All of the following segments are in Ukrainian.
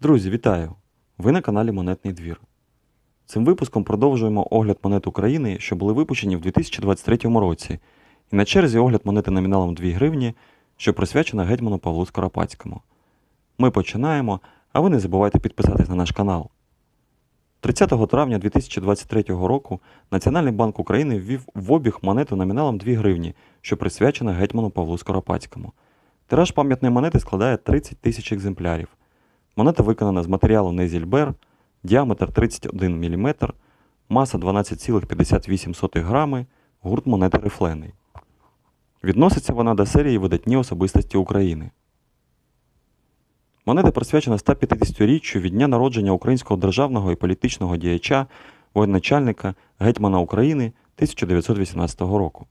Друзі, вітаю! Ви на каналі Монетний двір. Цим випуском продовжуємо огляд монет України, що були випущені в 2023 році, і на черзі огляд монети номіналом 2 гривні, що присвячена гетьману Павлу Скоропадському. Ми починаємо, а ви не забувайте підписатись на наш канал. 30 травня 2023 року Національний банк України ввів в обіг монету номіналом 2 гривні, що присвячена гетьману Павлу Скоропадському. Тираж пам'ятної монети складає 30 тисяч екземплярів. Монета виконана з матеріалу Незільбер, діаметр 31 мм, маса 12,58 грами, гурт монети рифлений. Відноситься вона до серії видатні особистості України. Монета присвячена 150-річчю від дня народження українського державного і політичного діяча, воєначальника, гетьмана України 1918 року.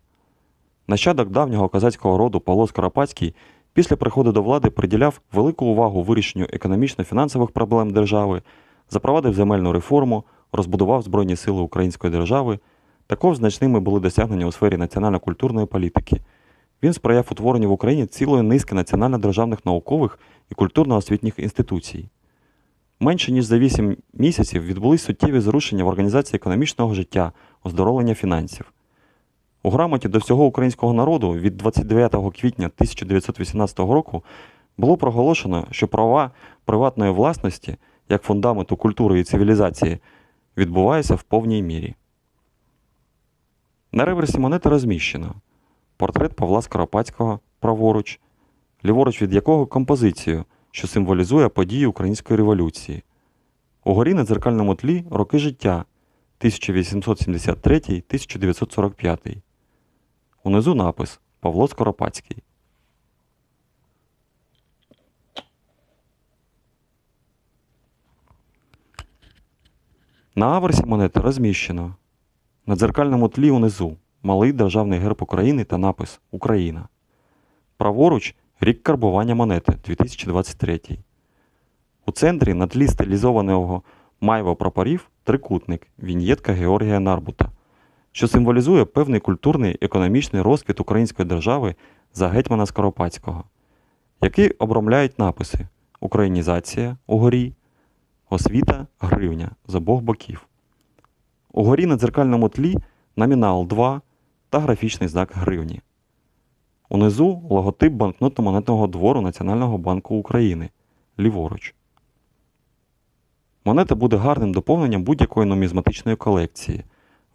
Нащадок давнього козацького роду Павло Скоропадський після приходу до влади приділяв велику увагу вирішенню економічно-фінансових проблем держави, запровадив земельну реформу, розбудував Збройні сили Української держави. Також значними були досягнення у сфері національно-культурної політики. Він сприяв утворенню в Україні цілої низки національно-державних наукових і культурно-освітніх інституцій. Менше ніж за 8 місяців відбулись суттєві зрушення в організації економічного життя, оздоровлення фінансів. У грамоті до всього українського народу від 29 квітня 1918 року було проголошено, що права приватної власності як фундаменту культури і цивілізації відбуваються в повній мірі. На реверсі монети розміщено портрет Павла Скоропадського праворуч, ліворуч від якого композицію, що символізує події Української революції. Угорі на дзеркальному тлі роки життя 1873-1945. Унизу напис Павло Скоропадський. На аверсі монети розміщено на дзеркальному тлі унизу малий державний герб України та напис Україна. Праворуч рік карбування монети 2023. У центрі на тлі стилізованого майва прапорів трикутник віньєтка Георгія Нарбута, що символізує певний культурний економічний розквіт української держави за гетьмана Скоропадського, які обромляють написи Українізація угорі, освіта гривня з обох боків. Угорі на дзеркальному тлі номінал 2 та графічний знак гривні. Унизу логотип банкнотно-монетного двору Національного банку України ліворуч. Монета буде гарним доповненням будь-якої нумізматичної колекції.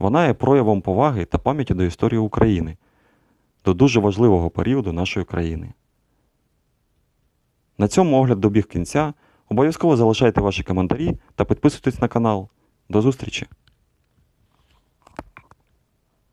Вона є проявом поваги та пам'яті до історії України, до дуже важливого періоду нашої країни. На цьому огляд добіг кінця. Обов'язково залишайте ваші коментарі та підписуйтесь на канал. До зустрічі!